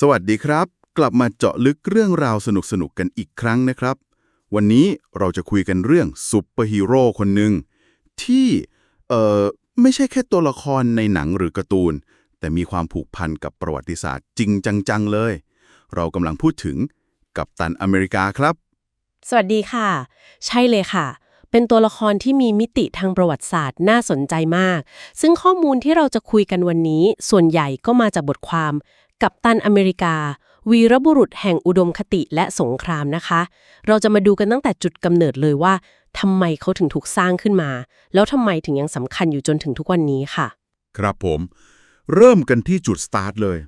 สวัสดีครับ กลับมาเจาะลึกเรื่องราวสนุกๆกันอีกครั้งนะครับ วันนี้เราจะคุยกันเรื่องซูเปอร์ฮีโร่คนหนึ่งที่เอ่อไม่ใช่แค่ตัวละครในหนังหรือการ์ตูน แต่มีความผูกพันกับประวัติศาสตร์จริงจังๆเลย เรากำลังพูดถึงกัปตันอเมริกาครับ สวัสดีค่ะ ใช่เลยค่ะ เป็นตัวละครที่มีมิติทางประวัติศาสตร์น่าสนใจมาก ซึ่งข้อมูลที่เราจะคุยกันวันนี้ ส่วนใหญ่ก็มาจากบทความ กัปตันอเมริกา วีรบุรุษแห่งอุดมคติและสงครามนะคะ เราจะมาดูกันตั้งแต่จุดกำเนิดเลยว่าทำไมเขาถึงถูกสร้างขึ้นมา แล้วทำไมถึงยังสำคัญอยู่จนถึงทุกวันนี้ค่ะ ครับผม เริ่มกันที่จุดสตาร์ทเลย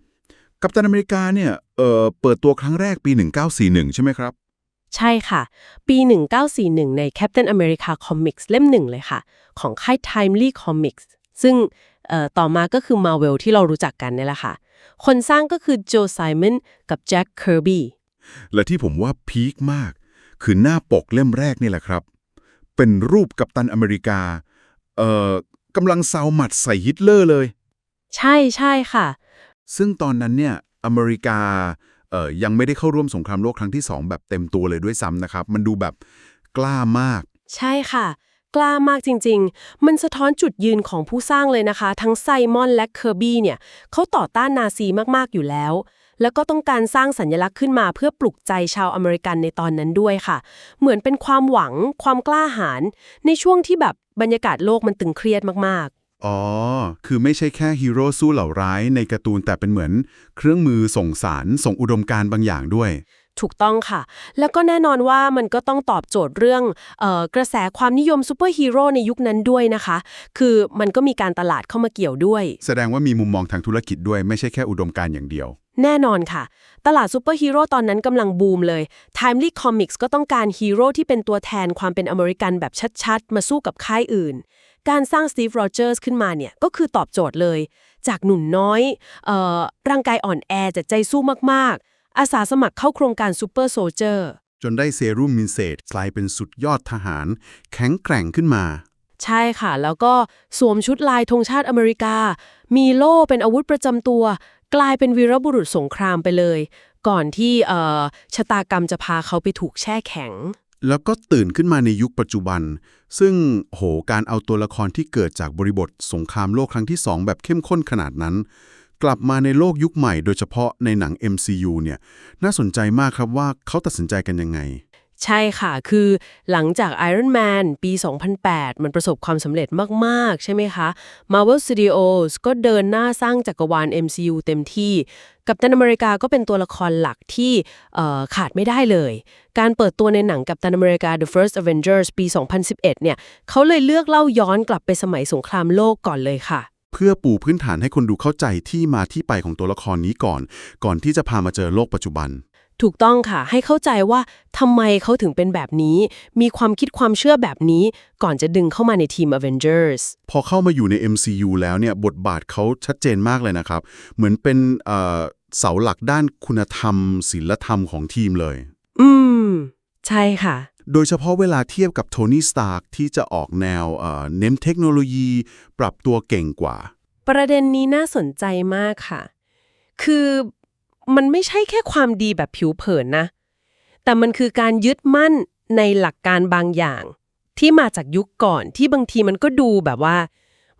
กัปตันอเมริกาเนี่ยเอ่อเปิดตัวครั้งแรกปี 1941 ใช่ไหมครับ ใช่ค่ะ ปี 1941 ใน Captain America Comics เล่มหนึ่งเลยค่ะ ของค่าย Timely Comics ซึ่งเอ่อต่อมาก็คือ Marvel ที่เรารู้จักกันนี่แหละค่ะ คนสร้างก็คือโจไซมอนกับแจ็คเคอร์บีและที่ผมว่าพีคมาก คือหน้าปกเล่มแรกนี่แหละครับ เป็นรูปกัปตันอเมริกา เอ่อกำลังเซาหมัดใส่ฮิตเลอร์เลย ใช่ใช่ค่ะ ซึ่งตอนนั้นเนี่ยอเมริกาเอ่อยังไม่ได้เข้าร่วมสงครามโลกครั้งที่ 2 แบบเต็มตัวเลยด้วยซ้ำนะครับ มันดูแบบกล้ามาก ใช่ค่ะ กล้ามากจริง ๆ มันสะท้อนจุดยืนของผู้สร้างเลยนะคะ ทั้งไซมอนและเคอร์บี้เนี่ยเขาต่อต้านนาซีมากๆอยู่แล้ว แล้วก็ต้องการสร้างสัญลักษณ์ขึ้นมาเพื่อปลุกใจชาวอเมริกันในตอนนั้นด้วยค่ะ เหมือนเป็นความหวัง ความกล้าหาญในช่วงที่แบบบรรยากาศโลกมันตึงเครียดมากๆอ๋อ คือไม่ใช่แค่ฮีโร่สู้เหล่าร้ายในการ์ตูนแต่เป็นเหมือน เครื่องมือส่งสารส่งอุดมการณ์บางอย่างด้วย ถูกต้องค่ะ แล้วก็แน่นอนว่ามันก็ต้องตอบโจทย์เรื่องเออกระแสความนิยมซูเปอร์ฮีโร่ในยุคนั้นด้วยนะคะ คือมันก็มีการตลาดเข้ามาเกี่ยวด้วย แสดงว่ามีมุมมองทางธุรกิจด้วยไม่ใช่แค่อุดมการณ์อย่างเดียว แน่นอนค่ะ ตลาดซูเปอร์ฮีโร่ตอนนั้นกำลังบูมเลย Timely Comics ก็ต้องการฮีโร่ที่เป็นตัวแทนความเป็นอเมริกันแบบชัดๆ มาสู้กับค่ายอื่น การสร้าง Steve Rogers ขึ้นมาเนี่ยก็คือตอบโจทย์เลย จากหนุ่มน้อยเอ่อร่างกายอ่อนแอแต่ใจสู้มากๆ อาสาสมัครเข้าโครงการ Super Soldier จนได้เซรุ่มมินเซตกลายเป็นสุดยอดทหาร แข็งแกร่งขึ้นมา ใช่ค่ะ แล้วก็สวมชุดลายธงชาติอเมริกา มีโล่เป็นอาวุธประจำตัว กลายเป็นวีรบุรุษสงครามไปเลย ก่อนที่เอ่อชะตากรรมจะพาเขาไปถูกแช่แข็งแล้วก็ตื่นขึ้นมาในยุคปัจจุบัน ซึ่งโหการเอาตัวละครที่เกิดจากบริบทสงครามโลกครั้งที่2แบบเข้มข้นขนาดนั้น กลับมาในโลกยุคใหม่โดยเฉพาะในหนัง MCU เนี่ยน่าสนใจมากครับว่าเขาตัดสินใจกันยังไง ใช่ค่ะ คือหลังจาก Iron Man ปี 2008 มันประสบความสำเร็จมาก ๆ ใช่ไหมคะ Marvel Studios ก็เดินหน้าสร้างจักรวาล MCU เต็มที่ กับตันอเมริกาก็เป็นตัวละครหลักที่ขาดไม่ได้เลย การเปิดตัวในหนังกับตันอเมริกา The First Avengers ปี 2011 เนี่ยเขาเลยเลือกเล่าย้อนกลับไปสมัยสงครามโลกก่อนเลยค่ะ เพื่อปูพื้นฐานให้คนดูเข้าใจที่มาที่ไปของตัวละครนี้ก่อน ก่อนที่จะพามาเจอโลกปัจจุบัน ถูกต้องค่ะ ให้เข้าใจว่าทำไมเขาถึงเป็นแบบนี้ มีความคิดความเชื่อแบบนี้ ก่อนจะดึงเข้ามาในทีม Avengers พอเข้ามาอยู่ใน MCU แล้วเนี่ยบทบาทเขาชัดเจนมากเลยนะครับ เหมือนเป็นเอ่อเสาหลักด้านคุณธรรมศีลธรรมของทีมเลย อืม ใช่ค่ะโดยเฉพาะเวลาเทียบกับโทนี่สตาร์กที่จะออกแนวเอ่อเน้นเทคโนโลยี ปรับตัวเก่งกว่า ประเด็นนี้น่าสนใจมากค่ะ คือมันไม่ใช่แค่ความดีแบบผิวเผินนะ แต่มันคือการยึดมั่นในหลักการบางอย่าง ที่มาจากยุคก่อนที่บางทีมันก็ดูแบบว่า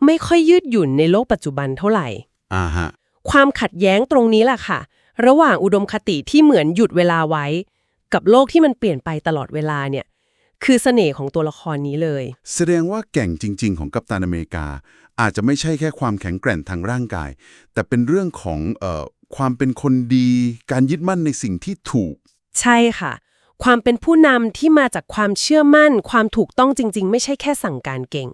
ไม่ค่อยยืดหยุ่นในโลกปัจจุบันเท่าไหร่อ่าฮะความขัดแย้งตรงนี้แหละค่ะ ระหว่างอุดมคติที่เหมือนหยุดเวลาไว้ กับโลกที่มันเปลี่ยนไปตลอดเวลาเนี่ยคือเสน่ห์ของตัวละครนี้เลย แสดงว่าแก่งจริง ๆ ของกัปตันอเมริกา อาจจะไม่ใช่แค่ความแข็งแกร่งทางร่างกาย แต่เป็นเรื่องของเอ่อความเป็นคนดี การยึดมั่นในสิ่งที่ถูก ใช่ค่ะ ความเป็นผู้นำที่มาจากความเชื่อมั่น ความถูกต้องจริง ๆ ไม่ใช่แค่สั่งการเก่ง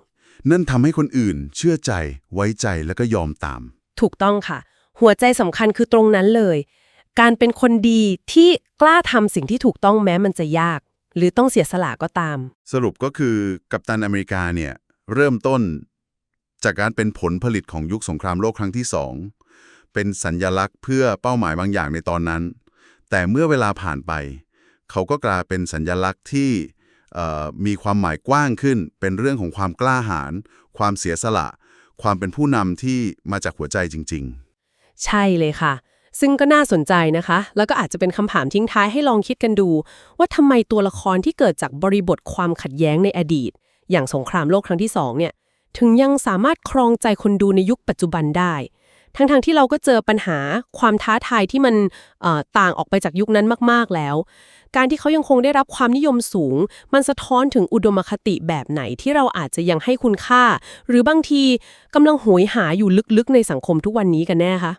นั่นทำให้คนอื่น เชื่อใจ ไว้ใจแล้วก็ยอมตาม ถูกต้องค่ะ หัวใจสำคัญคือตรงนั้นเลย การเป็นคนดีที่กล้าทำสิ่งที่ถูกต้องแม้มันจะยาก หรือต้องเสียสละก็ตาม สรุปก็คือกัปตันอเมริกาเนี่ยเริ่มต้น จากการเป็นผลผลิตของยุคสงครามโลกครั้งที่สองเป็นสัญญลักษณ์เพื่อเป้าหมายบางอย่างในตอนนั้น แต่เมื่อเวลาผ่านไป เขาก็กลายเป็นสัญญลักษณ์ที่เอ่อมีความหมายกว้างขึ้น เป็นเรื่องของความกล้าหาญความเสียสละ ความเป็นผู้นำที่มาจากหัวใจจริงใช่เลยค่ะ ซึ่งก็น่าสนใจนะคะ แล้วก็อาจจะเป็นคำถามทิ้งท้ายให้ลองคิดกันดู ว่าทำไมตัวละครที่เกิดจากบริบทความขัดแย้งในอดีต อย่างสงครามโลกครั้งที่สองเนี่ย ถึงยังสามารถครองใจคนดูในยุคปัจจุบันได้ ทั้งๆที่เราก็เจอปัญหาความท้าทายที่มันต่างออกไปจากยุคนั้นมากๆแล้ว การที่เขายังคงได้รับความนิยมสูง มันสะท้อนถึงอุดมคติแบบไหนที่เราอาจจะยังให้คุณค่า หรือบางทีกำลังโหยหาอยู่ลึกๆ ในสังคมทุกวันนี้กันแน่คะ